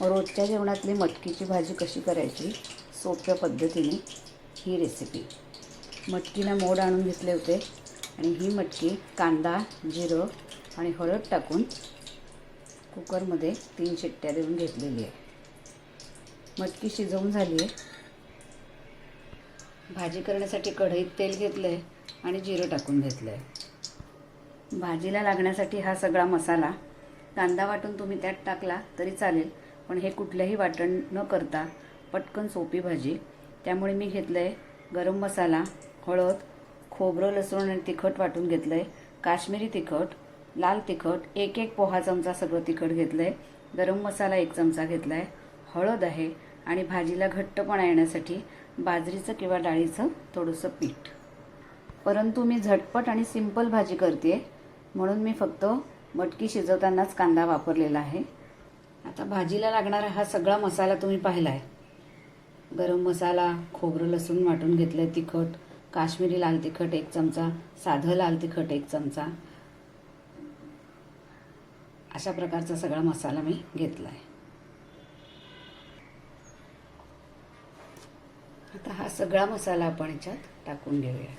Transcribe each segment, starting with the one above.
रोजच्या जेवणातली मटकीची भाजी कशी करायची? सोप्या पद्धतीने ही रेसिपी मटकीला मोड आणून घेतले होते. आणि ही मटकी कांदा जिरं आणि हळद टाकून कुकरमध्ये तीन शिट्ट्या देऊन घेतलेली आहे. मटकी शिजवून झाली आहे. भाजी करण्यासाठी कढईत तेल घेतलं आहे आणि जिरं टाकून घेतलं आहे भाजीला लागण्यासाठी हा सगळा मसाला कांदा वाटून तुम्ही त्यात टाकला तरी चालेल. पण हे कुठलंही वाटण न करता पटकन सोपी भाजी. त्यामुळे मी घेतलं आहे गरम मसाला हळद खोबरं लसूण आणि तिखट वाटून घेतलं आहे काश्मीरी तिखट लाल तिखट एक एक पोहा चमचा सगळं तिखट घेतलं आहे गरम मसाला एक चमचा घेतला आहे हळद आहे आणि भाजीला घट्टपणा येण्यासाठी बाजरीचं किंवा डाळीचं थोडंसं पीठ. परंतु मी झटपट आणि सिंपल भाजी करते म्हणून मी फक्त मटकी शिजवतानाच कांदा वापरलेला आहे. आता भाजीला लागणारा हा सगळा मसाला तुम्ही पाहिला आहे गरम मसाला खोबरं लसूण वाटून घेतलं आहे तिखट काश्मीरी लाल तिखट एक चमचा साधं लाल तिखट एक चमचा. अशा प्रकारचा सगळा मसाला मी घेतला आहे आता हा सगळा मसाला आपण याच्यात टाकून घेऊया.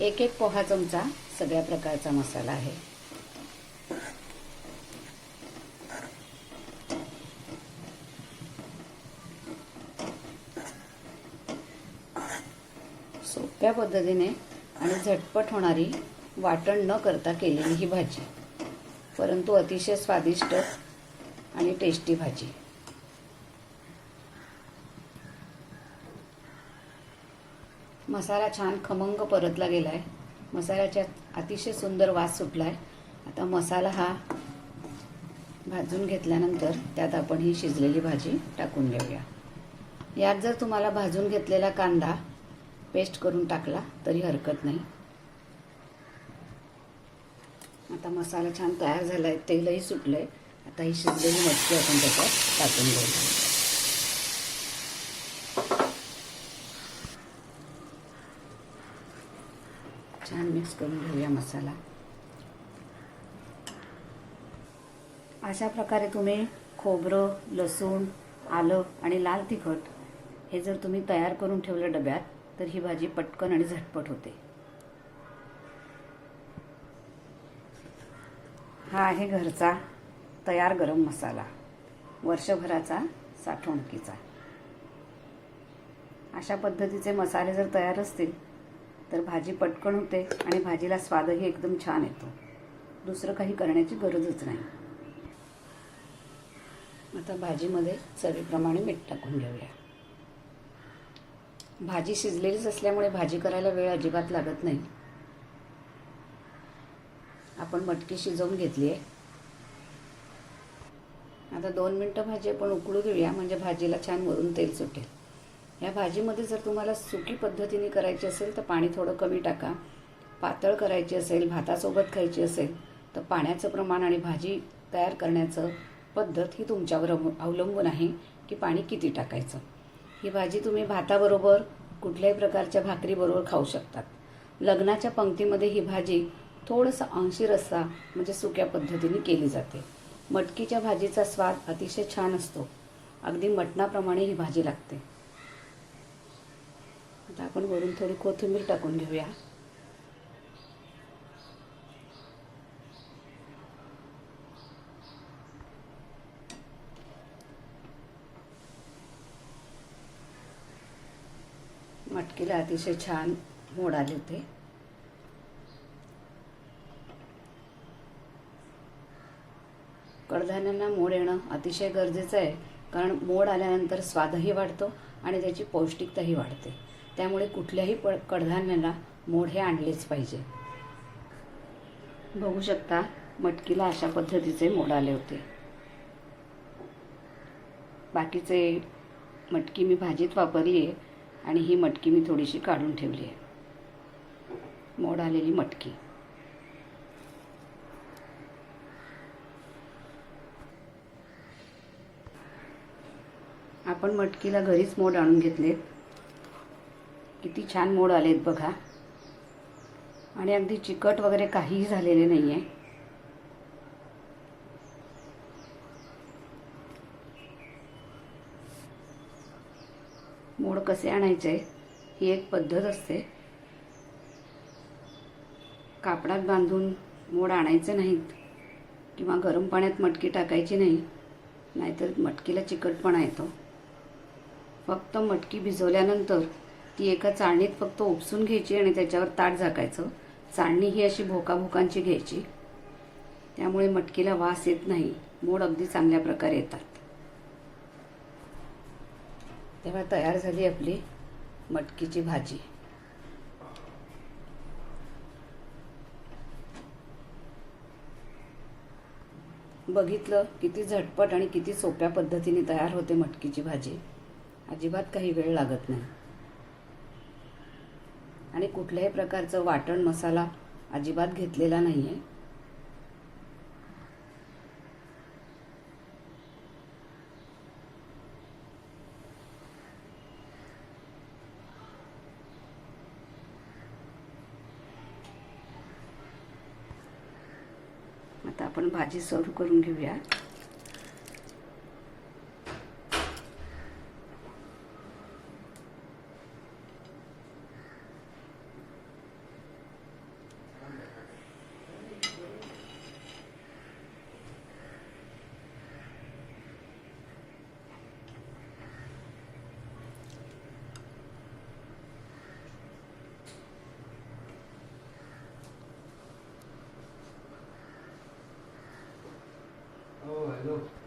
एक एक पोहा चमचा सगळ्या प्रकारचा मसाला आहे. सोप्या पद्धतीने आणि झटपट होणारी वाटण न करता केलेली ही भाजी. परंतु अतिशय स्वादिष्ट आणि टेस्टी भाजी. मसाला छान खमंग परतला गेला आहे मसाल्याच्या अतिशय सुंदर वास सुटला आहे आता मसाला हा भाजून घेतल्यानंतर त्यात आपण ही शिजलेली भाजी टाकून घेऊया. यात जर तुम्हाला भाजून घेतलेला कांदा पेस्ट करून टाकला तरी हरकत नाही. आता मसाला छान तयार झाला आहे तेलही सुटलं आहे आता ही शिजलेली मच्छी आपण त्याच्यात टाकून घेऊया छान मिक्स करून घेऊया मसाला. अशा प्रकारे तुम्ही खोबरं लसूण आलं आणि लाल तिखट हे जर तुम्ही तयार करून ठेवलं डब्यात तर ही भाजी पटकन आणि झटपट होते. हा आहे घरचा तयार गरम मसाला वर्षभराचा साठवणुकीचा. अशा पद्धतीचे मसाले जर तयार असतील तर भाजी पटकन होते आणि भाजीला स्वादही एकदम छान येतो. दुसरं काही करण्याची गरजच नाही. आता भाजीमध्ये चवीप्रमाणे मीठ टाकून घेऊया. भाजी शिजलेलीच असल्यामुळे भाजी करायला वेळ अजिबात लागत नाही. आपण मटकी शिजवून घेतली आहे. आता दोन मिनटं भाजी आपण उकळू घेऊया म्हणजे भाजीला छान वरून तेल सुटेल. या भाजीमध्ये जर तुम्हाला सुकी पद्धतीने करायची असेल तर पाणी थोडं कमी टाका. पातळ करायची असेल भातासोबत खायची असेल तर पाण्याचं प्रमाण आणि भाजी तयार करण्याचं पद्धत ही तुमच्यावर अव- अवलंबून आहे की पाणी किती टाकायचं. ही भाजी तुम्ही भाताबरोबर कुठल्याही प्रकारच्या भाकरीबरोबर खाऊ शकतात. लग्नाच्या पंक्तीमध्ये ही भाजी थोडंसं अंशी रस्सा म्हणजे सुक्या पद्धतीने केली जाते. मटकीच्या भाजीचा स्वाद अतिशय छान असतो. अगदी मटणाप्रमाणे ही भाजी लागते. आता आपण वरून थोडी कोथिंबीर टाकून घेऊया. मटकीला अतिशय छान मोड आले होते. कडधान्यांना मोड येणं अतिशय गरजेचं आहे कारण मोड आल्यानंतर स्वादही वाढतो आणि त्याची पौष्टिकताही वाढते. त्यामुळे कुठल्याही प कडधान्याला मोड हे आणलेच पाहिजे. बघू शकता मटकीला अशा पद्धतीचे मोड आले होते. बाकीचे मटकी मी भाजीत वापरली आहे आणि ही मटकी मी थोडीशी काढून ठेवली आहे मोड आलेली मटकी. आपण मटकीला घरीच मोड आणून घेतलेत. किती छान मोड आलेत बघा. आणि अगदी चिकट वगैरे काहीही झालेले नाही आहे मोड कसे आणायचे ही एक पद्धत असते. कापडात बांधून मोड आणायचे नाहीत किंवा गरम पाण्यात मटकी टाकायची नाही नाहीतर मटकीला चिकटपणा येतो. फक्त मटकी भिजवल्यानंतर ती एका चाळणीत फक्त उपसून घ्यायची आणि त्याच्यावर ताट झाकायचं. चाळणी ही अशी भोकाभोकांची घ्यायची. त्यामुळे मटकीला वास येत नाही. मोड अगदी चांगल्या प्रकारे येतात. तेव्हा तयार झाली आपली मटकीची भाजी. बघितलं किती झटपट आणि किती सोप्या पद्धतीने तयार होते मटकीची भाजी. अजिबात काही वेळ लागत नाही. आणि कुठल्याही प्रकारचं वाटण मसाला अजिबात घेतलेला नाही आहे आता आपण भाजी सर्व करून घेऊया Oh, I know.